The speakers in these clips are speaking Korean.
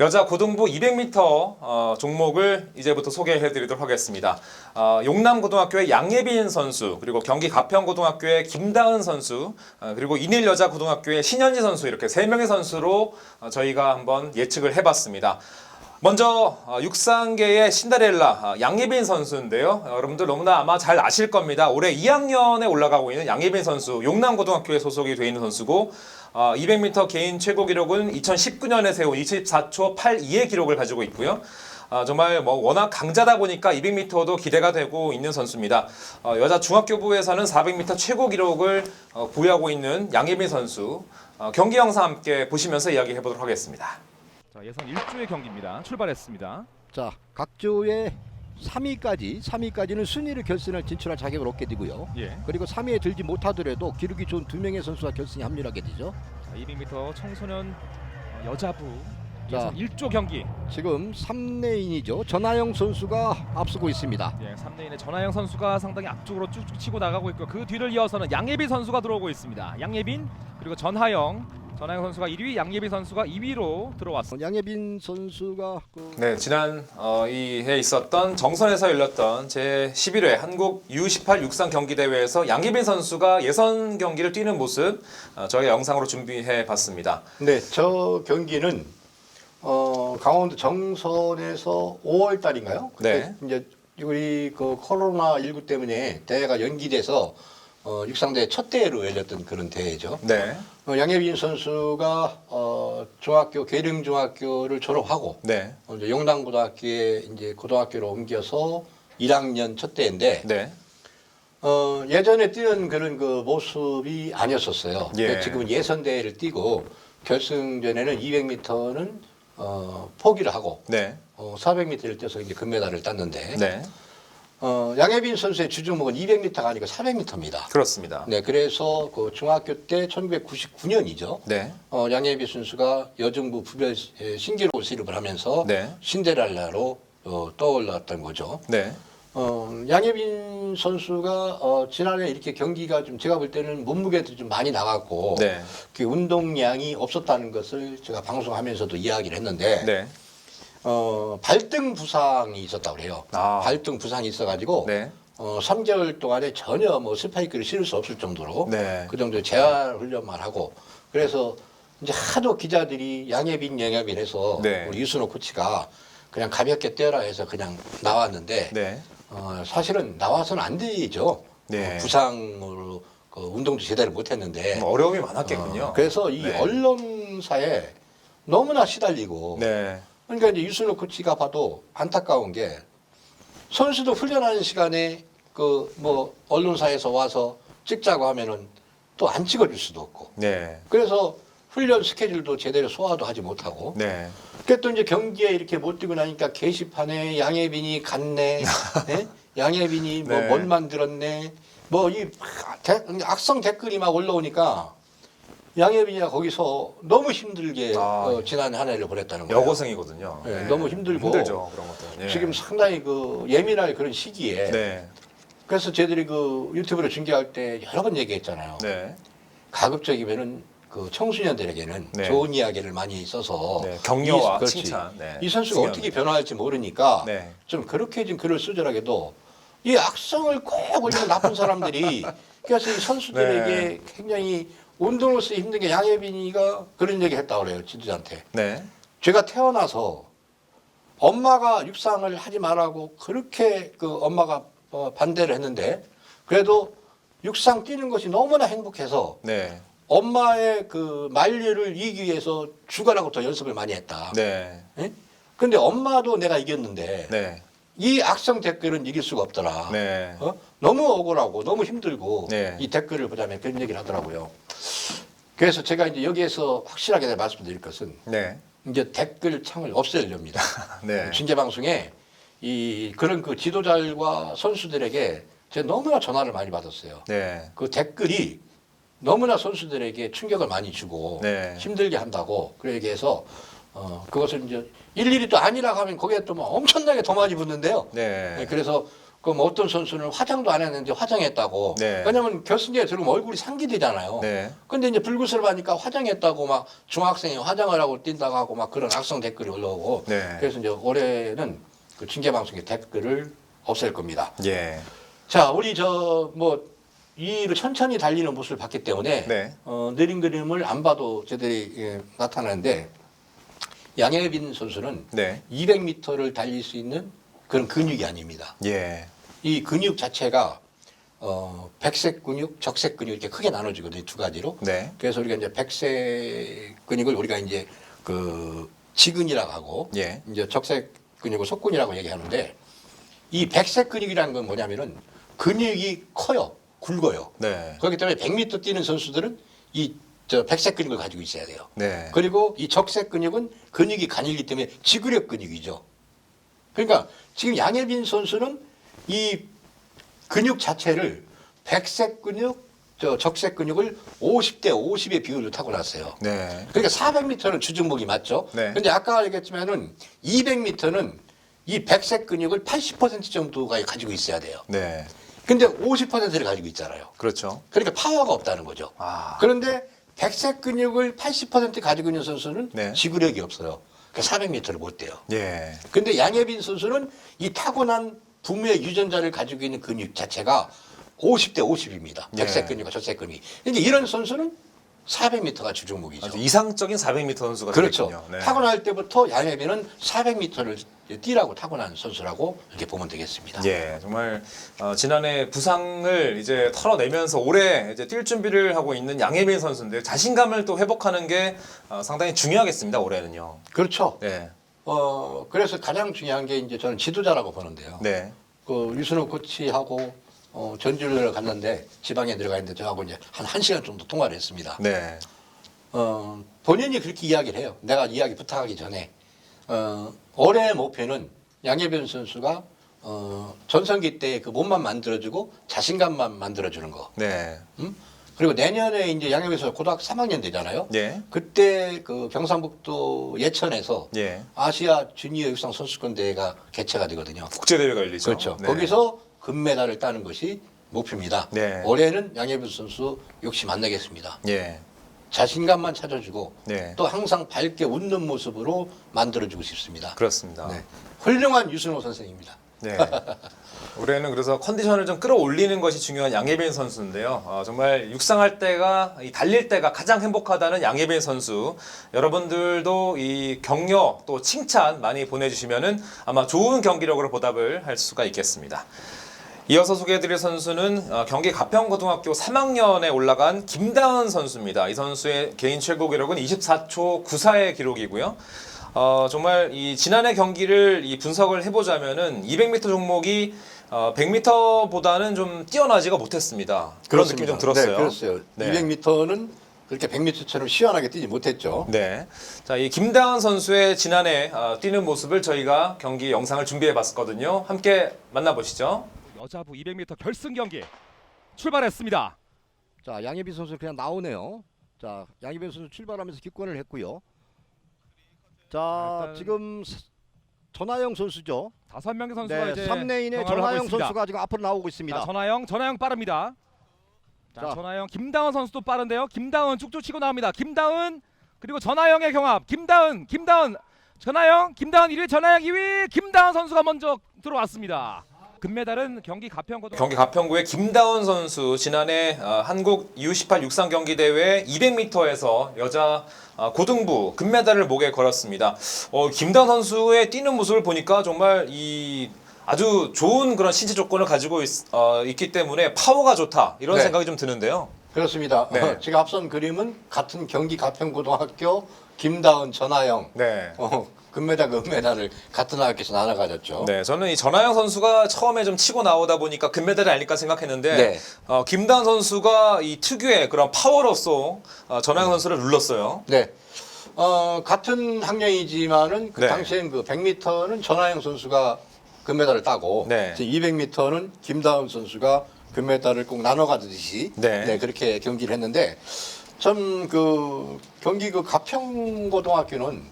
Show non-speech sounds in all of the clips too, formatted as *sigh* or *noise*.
여자 고등부 200m 어, 종목을 이제부터 소개해드리도록 하겠습니다. 어, 용남고등학교의 양예빈 선수, 그리고 경기 가평고등학교의 김다은 선수, 어, 그리고 인일여자고등학교의 신현지 선수 이렇게 세 명의 선수로 어, 저희가 한번 예측을 해봤습니다. 먼저 어, 육상계의 신데렐라 어, 양예빈 선수인데요. 어, 여러분들 너무나 아마 잘 아실 겁니다. 올해 2학년에 올라가고 있는 양예빈 선수, 용남고등학교에 소속이 되어 있는 선수고 어, 200m 개인 최고 기록은 2019년에 세운 24초 82의 기록을 가지고 있고요. 아, 정말 뭐 워낙 강자다 보니까 200m도 기대가 되고 있는 선수입니다. 어, 여자 중학교부에서는 400m 최고 기록을 어, 보유하고 있는 양예빈 선수 어, 경기 영상 함께 보시면서 이야기해 보도록 하겠습니다. 자 예선 1주의 경기입니다. 출발했습니다. 자, 각 조의 3위까지 3위까지는 순위를 결승을 진출할 자격을 얻게 되고요. 예. 그리고 3위에 들지 못하더라도 기록이 좋은 두 명의 선수가 결승에 합류하게 되죠. 자, 200m 청소년 여자부 자. 예선 1조 경기. 지금 3레인이죠. 전하영 선수가 앞서고 있습니다. 예, 3레인의 전하영 선수가 상당히 앞쪽으로 쭉쭉 치고 나가고 있고 그 뒤를 이어서는 양예빈 선수가 들어오고 있습니다. 양예빈 그리고 전하영. 전하영 선수가 1위, 양예빈 선수가 2위로 들어왔습니다. 양예빈 선수가 그 네, 지난 어, 이해 있었던 정선에서 열렸던 제 11회 한국 U18 육상 경기 대회에서 양예빈 선수가 예선 경기를 뛰는 모습 어, 저희가 영상으로 준비해 봤습니다. 네, 저 경기는 어, 강원도 정선에서 5월 달인가요? 네. 이제 우리 그 코로나 19 때문에 대회가 연기돼서 어, 육상대 첫 대회로 열렸던 그런 대회죠. 네, 어, 양예빈 선수가 어, 중학교 계룡 중학교를 졸업하고 네, 어, 이제 용남고등학교에 이제 고등학교로 옮겨서 1학년 첫 대회인데 네, 어, 예전에 뛰는 그런 그 모습이 아니었었어요. 예. 근데 지금 예선 대회를 뛰고 결승전에는 200m는 어, 포기를 하고 네, 어, 400m를 뛰어서 이제 금메달을 땄는데 네, 어, 양혜빈 선수의 주종목은 200m가 아니고 400m입니다. 그렇습니다. 네, 그래서 그 중학교 때 1999년이죠. 네, 어, 양혜빈 선수가 여정부 부별 에, 신기록을 수립을 하면서 네. 신데렐라로 어, 떠올랐던 거죠. 네, 어, 양예빈 선수가 어, 지난해 이렇게 경기가 좀 제가 볼 때는 몸무게도 좀 많이 나갔고 네, 그 운동량이 없었다는 것을 제가 방송하면서도 이야기를 했는데 네, 어, 발등 부상이 있었다고 그래요. 아. 발등 부상이 있어가지고 네, 어, 3개월 동안에 전혀 뭐 스파이크를 실을 수 없을 정도로 네. 그 정도 재활 훈련만 하고 그래서 이제 하도 기자들이 양예빈 양예빈 해서 네. 우리 유순호 코치가 그냥 가볍게 뛰어라 해서 그냥 나왔는데 네, 어, 사실은 나와서는 안 되죠. 네. 어, 부상으로 그 운동도 제대로 못했는데. 뭐 어려움이 많았겠군요. 어, 그래서 이 네. 언론사에 너무나 시달리고. 네, 그러니까 이제 유순호 코치가 봐도 안타까운 게 선수도 훈련하는 시간에 그 뭐 언론사에서 와서 찍자고 하면은 또 안 찍어줄 수도 없고. 네, 그래서 훈련 스케줄도 제대로 소화도 하지 못하고. 네, 그또 이제 경기에 이렇게 못 뛰고 나니까 게시판에 양예빈이 갔네, *laughs* 예? 양예빈이 뭐 네. 뭘 만들었네, 뭐 이 악성 댓글이 막 올라오니까 양예빈이가 거기서 너무 힘들게 아, 어, 예. 지난 한 해를 보냈다는 거예요. 여고생이거든요. 네, 너무 힘들고. 힘들죠 그런 것들. 네. 지금 상당히 그 예민할 그런 시기에 네, 그래서 저희들이 그 유튜브로 중계할 때 여러 번 얘기했잖아요. 네, 가급적이면은 그 청소년들에게는 네. 좋은 이야기를 많이 써서 네, 격려와 이- 그렇지. 칭찬. 네, 이 선수가 중요합니다. 어떻게 변화할지 모르니까 네. 좀 그렇게 좀 글을 쓰더라도 이 악성을 꼭 올리는 나쁜 사람들이 *laughs* 그래서 이 선수들에게 네. 굉장히 운동으로서 힘든 게 양혜빈이가 그런 얘기 했다고 그래요 지도자한테. 네, 제가 태어나서 엄마가 육상을 하지 말라고 그렇게 그 엄마가 어, 반대를 했는데 그래도 육상 뛰는 것이 너무나 행복해서 네, 엄마의 그 만류를 이기기 위해서 죽어라고 더 연습을 많이 했다. 네, 예? 근데 엄마도 내가 이겼는데 네, 이 악성 댓글은 이길 수가 없더라. 네. 어? 너무 억울하고 너무 힘들고 네. 이 댓글을 보자면 그런 얘기를 하더라고요. 그래서 제가 이제 여기에서 확실하게 말씀드릴 것은 네, 이제 댓글 창을 없애려합니다. *laughs* 네. 중계 방송에 이 그런 그 지도자들과 선수들에게 제가 너무나 전화를 많이 받았어요. 네, 그 댓글이 너무나 선수들에게 충격을 많이 주고 네. 힘들게 한다고 그래 얘기해서 어 그것을 이제 일일이 또 아니라고 하면 거기에 또 뭐 엄청나게 더 많이 붙는데요. 네. 네, 그래서 그럼 어떤 선수는 화장도 안 했는데 화장했다고. 네. 왜냐면 결승전에 들어오면 얼굴이 상기되잖아요. 네. 근데 이제 불구슬 하니까 화장했다고 막 중학생이 화장을 하고 뛴다고 하고 막 그런 악성 댓글이 올라오고. 네. 그래서 이제 올해는 그 징계 방송의 댓글을 없앨 겁니다. 예. 자, 우리 저 뭐 이를 천천히 달리는 모습을 봤기 때문에 네. 어, 느린 그림을 안 봐도 제대로 예, 나타나는데 양혜빈 선수는 네. 200m를 달릴 수 있는 그런 근육이 아닙니다. 예. 이 근육 자체가 어, 백색 근육, 적색 근육 이렇게 크게 나눠지거든요, 두 가지로. 네. 그래서 우리가 이제 백색 근육을 우리가 이제 그 지근이라고 하고 예. 이제 적색 근육을 속근이라고 얘기하는데 이 백색 근육이라는 건 뭐냐면은 근육이 커요, 굵어요. 네. 그렇기 때문에 100m 뛰는 선수들은 이 저 백색 근육을 가지고 있어야 돼요. 네. 그리고 이 적색 근육은 근육이 가늘기 때문에 지구력 근육이죠. 그러니까 지금 양혜빈 선수는 이 근육 자체를 백색 근육, 저 적색 근육을 50대 50의 비율로 타고났어요. 네. 그러니까 400m는 주중목이 맞죠. 네. 근데 아까 얘기했지만은 200m는 이 백색 근육을 80% 정도가 가지고 있어야 돼요. 네. 근데 50%를 가지고 있잖아요. 그렇죠. 그러니까 파워가 없다는 거죠. 아. 그런데 백색 근육을 80% 가지고 있는 선수는 네. 지구력이 없어요. 그러니까 400m를 못 뛰어요. 예. 근데 양혜빈 선수는 이 타고난 부모의 유전자를 가지고 있는 근육 자체가 50대 50입니다. 네. 백색 근육과 적색 근육이. 근데 이런 선수는 400m가 주종목이죠. 아주 이상적인 400m 선수가 그렇죠. 되겠군요. 네. 타고날 때부터 양혜빈은 400m를 뛰라고 타고난 선수라고 이렇게 보면 되겠습니다. 예, 정말 어, 지난해 부상을 이제 털어내면서 올해 이제 뛸 준비를 하고 있는 양혜빈 선수인데 자신감을 또 회복하는 게 어, 상당히 중요하겠습니다. 올해는요. 그렇죠. 네, 어, 그래서 가장 중요한 게 이제 저는 지도자라고 보는데요. 네, 그 유순호 코치하고 어, 전주를 갔는데 지방에 들어가 있는데 저하고 이제 한 1시간 정도 통화를 했습니다. 네, 어, 본인이 그렇게 이야기를 해요. 내가 이야기 부탁하기 전에. 어, 올해 목표는 양예변 선수가 어, 전성기 때 그 몸만 만들어주고 자신감만 만들어주는 거. 네, 음? 그리고 내년에 이제 선수 고등학교 3학년 되잖아요. 예, 그때 그 경상북도 예천에서 예. 아시아 주니어 육상 선수권 대회가 개최가 되거든요. 국제 대회가 열리죠. 그렇죠. 네. 거기서 금메달을 따는 것이 목표입니다. 네. 올해는 양예빈 선수 욕심 안 내겠습니다. 예, 자신감만 찾아주고 네, 또 항상 밝게 웃는 모습으로 만들어주고 싶습니다. 그렇습니다. 네. 훌륭한 유순호 선생입니다. 네. *laughs* 올해는 그래서 컨디션을 좀 끌어올리는 것이 중요한 양예빈 선수인데요. 어, 정말 육상할 때가 이 달릴 때가 가장 행복하다는 양예빈 선수. 여러분들도 이 격려 또 칭찬 많이 보내주시면은 아마 좋은 경기력으로 보답을 할 수가 있겠습니다. 이어서 소개해드릴 선수는 어, 경기 가평고등학교 3학년에 올라간 김다은 선수입니다. 이 선수의 개인 최고 기록은 24초 94의 기록이고요. 어, 정말 이 지난해 경기를 이 분석을 해보자면은 200m 종목이 어, 100m보다는 좀 뛰어나지가 못했습니다. 그런 느낌이 좀 들었어요. 네, 그렇어요. 네. 200m는 그렇게 100m처럼 시원하게 뛰지 못했죠. 네. 자, 이 김다은 선수의 지난해 어, 뛰는 모습을 저희가 경기 영상을 준비해 봤거든요. 함께 만나보시죠. 여자부 200m 결승 경기 출발했습니다. 자, 양예빈 선수 그냥 나오네요. 자, 양예빈 선수 출발하면서 기권을 했고요. 자, 일단- 지금 스- 전하영 선수죠. 다섯 명의 선수가 네, 이제 3레인의 경합을 하고 전하영 있습니다. 선수가 지금 앞으로 나오고 있습니다. 자, 전하영, 전하영 빠릅니다. 자, 자. 전하영, 김다은 선수도 빠른데요. 김다은 쭉쭉 치고 나옵니다. 김다은 그리고 전하영의 경합. 김다은, 김다은, 전하영, 김다은 1위, 전하영 2위, 김다은 선수가 먼저 들어왔습니다. 금메달은 경기 가평고등 경기 가평구의 김다운 선수 지난해 어, 한국 U18 육상 경기 대회 200m에서 여자 어, 고등부 금메달을 목에 걸었습니다. 어, 김다운 선수의 뛰는 모습을 보니까 정말 이 아주 좋은 그런 신체 조건을 가지고 있, 기 때문에 파워가 좋다 이런 네. 생각이 좀 드는데요. 그렇습니다. 네. 어, 제가 앞선 그림은 같은 경기 가평고등학교 김다은 전하영 네. 어, 금메달, 은메달을 같은 학교에서 나눠 가졌죠. 네, 저는 이 전하영 선수가 처음에 좀 치고 나오다 보니까 금메달이 아닐까 생각했는데 네. 어, 김다운 선수가 이 특유의 그런 파워로서 어, 전하영 선수를 눌렀어요. 네. 어, 같은 학년이지만은 그 네. 당시엔 그 100m는 전하영 선수가 금메달을 따고 네. 200m는 김다운 선수가 금메달을 꼭 나눠 가듯이 네. 그렇게 경기를 했는데 참 그 경기 그 가평고등학교는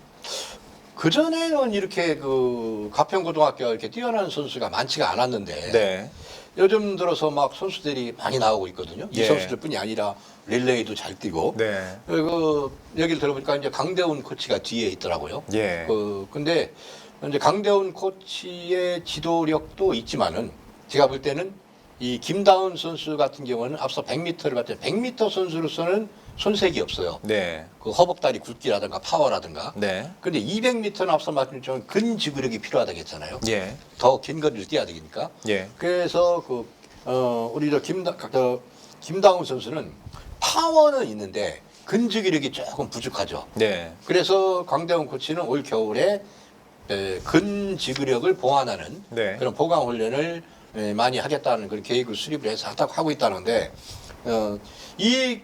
그 전에는 이렇게 그 가평고등학교가 이렇게 뛰어난 선수가 많지가 않았는데 네. 요즘 들어서 막 선수들이 많이 나오고 있거든요. 이 예. 선수들뿐이 아니라 릴레이도 잘 뛰고. 네. 그 얘기를 들어보니까 이제 강대훈 코치가 뒤에 있더라고요. 예. 그 근데 이제 강대훈 코치의 지도력도 있지만은 제가 볼 때는 이 김다운 선수 같은 경우는 앞서 100m를 봤을 때 100m 선수로서는 손색이 없어요. 네. 그 허벅다리 굵기라든가 파워라든가. 네. 근데 200m는 앞서 말씀드린 좀 근지구력이 필요하다고 했잖아요. 예. 더 긴 거리를 뛰어야 되니까. 예. 그래서 그 어, 우리 저 김다 저 김다운 선수는 파워는 있는데 근지구력이 조금 부족하죠. 네. 그래서 광대훈 코치는 올 겨울에 에, 근지구력을 보완하는 네. 그런 보강 훈련을 에, 많이 하겠다는 그런 계획을 수립을 해서 하다고 하고 있다는데 어, 이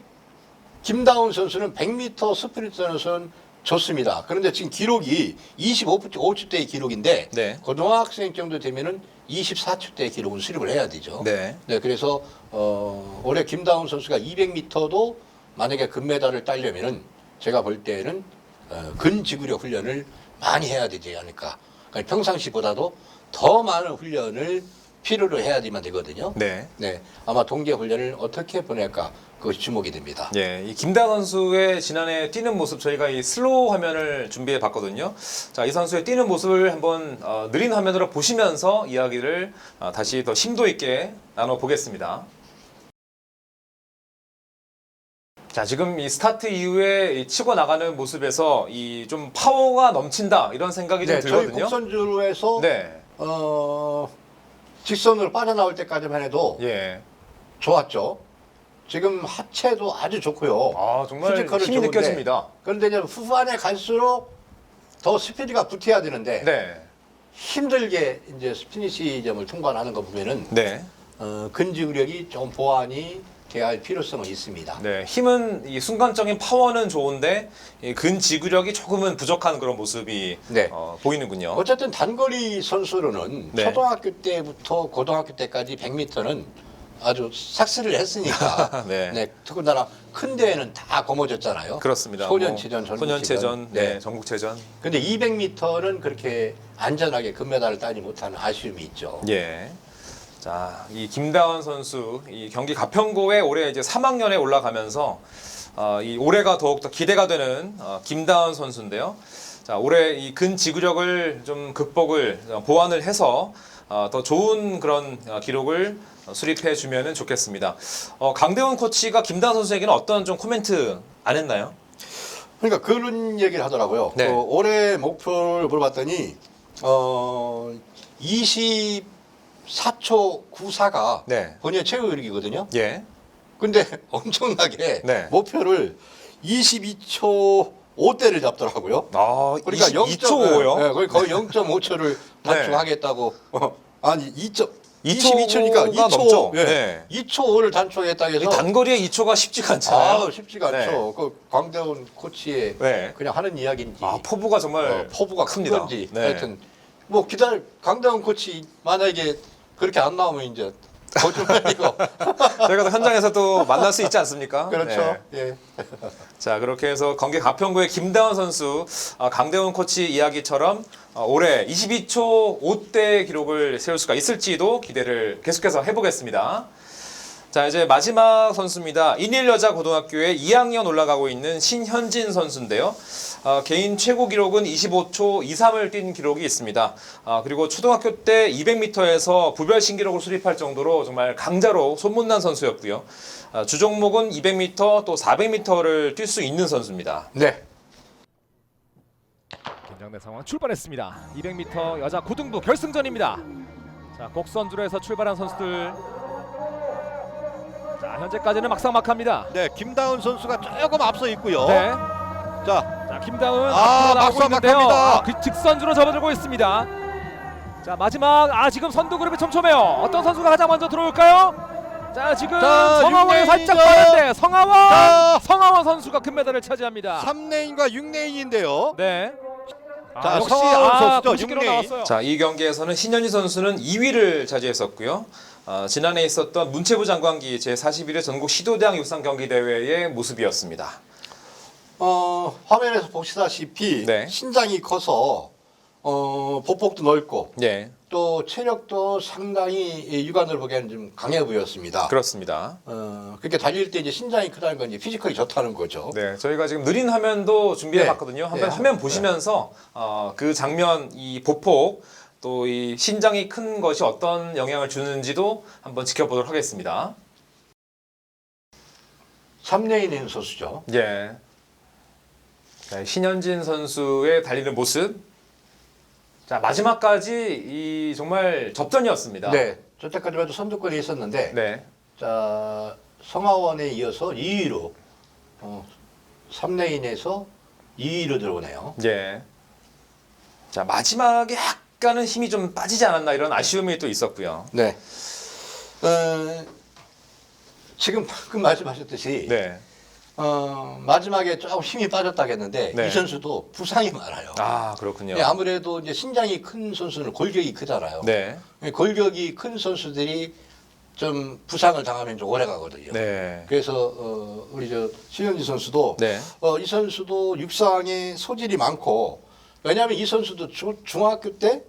김다운 선수는 100m 스프린터는 좋습니다. 그런데 지금 기록이 25초대의 기록인데 네. 고등학생 정도 되면은 24초대의 기록을 수립을 해야 되죠. 네. 네, 그래서 어, 올해 김다운 선수가 200m도 만약에 금메달을 따려면은 제가 볼 때는 어, 근지구력 훈련을 많이 해야 되지 않을까. 그러니까 평상시보다도 더 많은 훈련을 필요로 해야지만 되거든요. 네. 네, 아마 동계 훈련을 어떻게 보낼까 그것이 주목이 됩니다. 예, 이 김다은 선수의 지난해 뛰는 모습 저희가 이 슬로우 화면을 준비해 봤거든요. 자, 이 선수의 뛰는 모습을 한번 어, 느린 화면으로 보시면서 이야기를 어, 다시 더 심도 있게 나눠 보겠습니다. 자, 지금 이 스타트 이후에 이 치고 나가는 모습에서 이 좀 파워가 넘친다 이런 생각이 좀 네, 저희 들거든요. 곡선주로에서 네, 어, 직선으로 빠져나올 때까지만 해도 예, 좋았죠. 지금 하체도 아주 좋고요. 아 정말 피지컬은 힘이 좋은데 느껴집니다. 그런데 이제 후반에 갈수록 더 스피드가 붙어야 되는데 네, 힘들게 이제 피니시 점을 통과하는 거 보면은 네. 어, 근지구력이 좀 보완이 돼야 할 필요성은 있습니다. 네, 힘은 이 순간적인 파워는 좋은데 이 근지구력이 조금은 부족한 그런 모습이 네. 어, 보이는군요. 어쨌든 단거리 선수로는 네. 초등학교 때부터 고등학교 때까지 100m는 아주 삭스를 했으니까 *laughs* 네. 네, 더군다나 큰 대회는 다 거머졌잖아요. 그렇습니다. 소년체전, 뭐. 소년체전, 네, 네. 전국체전. 근데 200m는 그렇게 안전하게 금메달을 따지 못하는 아쉬움이 있죠. 예. 자, 이 김다원 선수 이 경기 가평고에 올해 이제 3학년에 올라가면서 어, 이 올해가 더욱더 기대가 되는 어, 김다원 선수인데요. 자, 올해 이 근지구력을 좀 극복을 어, 보완을 해서 어, 더 좋은 그런 어, 기록을 어, 수립해 주면은 좋겠습니다. 어, 강대훈 코치가 김다원 선수에게는 어떤 좀 코멘트 안 했나요? 그러니까 그런 얘기를 하더라고요. 네. 그 올해 목표를 물어봤더니 어 24초 94가 네. 본인의 최고 기록이거든요. 예. 근데 *laughs* 엄청나게 네. 목표를 22초 5대를 잡더라고요. 아, 그러니까 2초 5요? 네, 거의 거의 0.5초를 *laughs* 단축하겠다고. 어, 아니 2점 22초가 22초니까 2초 넘죠? 예. 네. 2초 5를 단축했다 이 해서 단거리에 2초가 쉽지가 않잖아요. 아, 쉽지가 네. 않죠. 그 광대훈 코치의 네. 그냥 하는 이야기인지 아, 포부가 정말 어, 포부가 큰 큽니다. 건지 네. 하여튼 뭐 기다려 강대훈 코치 만약에 그렇게 안 나오면 이제 거짓말이고 *laughs* 저희가 또 현장에서 또 만날 수 있지 않습니까? 그렇죠. 네. 예. 자, 그렇게 해서 경기 가평구의 김다원 선수, 아, 강대훈 코치 이야기처럼 어, 올해 22초 5대 기록을 세울 수가 있을지도 기대를 계속해서 해보겠습니다. 자, 이제 마지막 선수입니다. 인일 여자 고등학교에 2학년 올라가고 있는 신현진 선수인데요. 어, 개인 최고 기록은 25초 23을 뛴 기록이 있습니다. 아, 그리고 초등학교 때 200m에서 부별 신기록을 수립할 정도로 정말 강자로 소문난 선수였고요. 아, 주 종목은 200m 또 400m를 뛸 수 있는 선수입니다. 네. 긴장된 상황 출발했습니다. 200m 여자 고등부 결승전입니다. 자, 곡선주로에서 출발한 선수들. 자, 현재까지는 막상막합니다. 네, 김다운 선수가 조금 앞서 있고요. 네. 자, 자, 김다은 아, 앞으로 나오고 있는데요. 막상막합니다. 아, 그 직선주로 접어들고 있습니다. 자, 마지막 아 지금 선두 그룹이 촘촘해요. 어떤 선수가 가장 먼저 들어올까요? 자, 지금 자, 성하원이. 살짝 빠른데 성하원 자. 성하원 선수가 금메달을 차지합니다. 3레인과 6레인인데요. 네. 자, 아, 역시 성하원 아, 선수죠, 공식기록 육레인. 나왔어요. 자, 이 경기에서는 신현희 선수는 2위를 차지했었고요. 어, 지난해 있었던 문체부 장관기 제41회 전국 시도대학 육상 경기 대회의 모습이었습니다. 어, 화면에서 보시다시피 네. 신장이 커서 어, 보폭도 넓고 예, 또 체력도 상당히 육안으로 보기에는 좀 강해 보였습니다. 그렇습니다. 어, 그렇게 달릴 때 이제 신장이 크다는 건 이제 피지컬이 좋다는 거죠. 네, 저희가 지금 느린 화면도 준비해 네. 봤거든요. 한번 네. 화면 보시면서 어, 그 장면, 이 보폭, 또 이 신장이 큰 것이 어떤 영향을 주는지도 한번 지켜보도록 하겠습니다. 3레인인 선수죠. 예. 자, 신현진 선수의 달리는 모습. 자, 마지막까지 이 정말 접전이었습니다. 네. 저때까지만 해도 선두권에 있었는데 네. 자, 성하원에 이어서 2위로 어, 3레인에서 2위로 들어오네요. 예. 자, 마지막에 약간은 힘이 좀 빠지지 않았나 이런 아쉬움이 또 있었고요. 네. 어, 지금 방금 말씀하셨듯이 네. 어, 마지막에 조금 힘이 빠졌다겠는데 네. 이 선수도 부상이 많아요. 아, 그렇군요. 네, 아무래도 이제 신장이 큰 선수는 골격이 크잖아요. 네. 골격이 큰 선수들이 좀 부상을 당하면 좀 오래 가거든요. 네. 그래서 어, 우리 저 신현지 선수도 네. 어, 이 선수도 육상에 소질이 많고 왜냐하면 이 선수도 중, 중학교 때,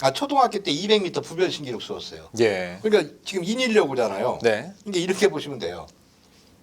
아 초등학교 때 200m 부별 신기록 세웠어요. 예. 그러니까 지금 인일려고잖아요. 네. 그러니까 이렇게 보시면 돼요.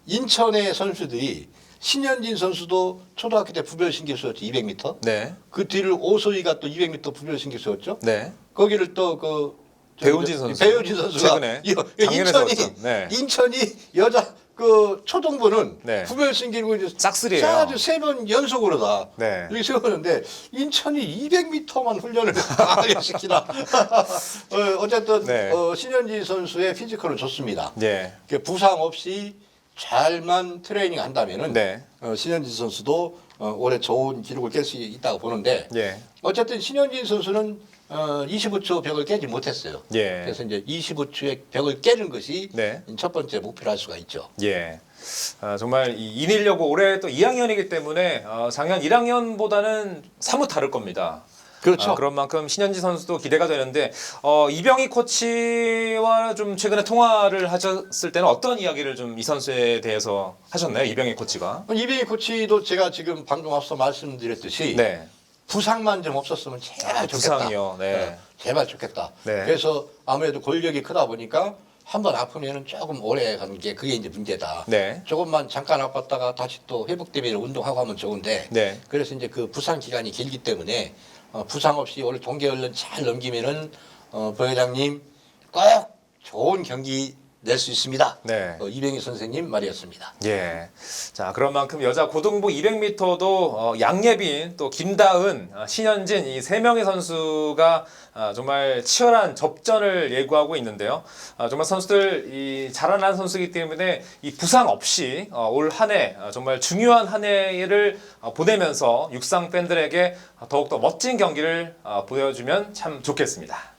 인천의 선수들이 신현진 선수도 초등학교 때 부별 신기록 세웠죠. 200m. 네. 그 뒤를 오소희가 또 200m 부별 신기록 세웠죠. 네. 거기를 또그 배우진 선수. 배우진 선수가 최근에 인천이. 네. 인천이 여자 그 초등부는 네. 부별 신기록을 이제 싹쓸이에요. 아주 세 번 연속으로 다 네. 이렇게 세우는데 인천이 200m만 훈련을 *laughs* 강하게 시키나 *laughs* 어, 어쨌든 네. 어, 신현지 선수의 피지컬은 좋습니다. 예. 그 부상 없이 잘만 트레이닝 한다면은 네. 어, 신현지 선수도 어, 올해 좋은 기록을 깰 수 있다고 보는데 예. 어쨌든 신현진 선수는 어, 25초 벽을 깨지 못했어요. 예. 그래서 이제 25초의 벽을 깨는 것이 네. 첫 번째 목표로 할 수가 있죠. 예. 아, 정말 이 인일려고 올해 또 2학년이기 때문에 어, 작년 1학년보다는 사뭇 다를 겁니다. 그렇죠. 아, 그런 만큼 신현지 선수도 기대가 되는데 어, 이병희 코치와 좀 최근에 통화를 하셨을 때는 어떤 이야기를 좀 이 선수에 대해서 하셨나요? 이병희 코치가? 이병희 코치도 제가 지금 방금 앞서 말씀드렸듯이 네. 부상만 좀 없었으면 제발 아, 좋겠다. 부상이요. 네. 어, 제발 좋겠다. 네. 그래서 아무래도 골격이 크다 보니까 한 번 아프면은 조금 오래 가는 게 그게 이제 문제다. 네. 조금만 잠깐 아팠다가 다시 또 회복되면 운동하고 하면 좋은데 네. 그래서 이제 그 부상 기간이 길기 때문에 어, 부상 없이 올 동계 훈련 잘 넘기면은 어, 부회장님 꼭 좋은 경기 낼 수 있습니다. 네. 어, 이병희 선생님 말이었습니다. 예. 자, 그런 만큼 여자 고등부 200m도 어, 양예빈, 또 김다은, 어, 신현진 이 세 명의 선수가 아, 정말 치열한 접전을 예고하고 있는데요. 아, 정말 선수들 이 자라난 선수이기 때문에 이 부상 없이 어, 올 한해 정말 중요한 한 해를 어, 보내면서 육상 팬들에게 더욱더 멋진 경기를 어, 보여주면 참 좋겠습니다.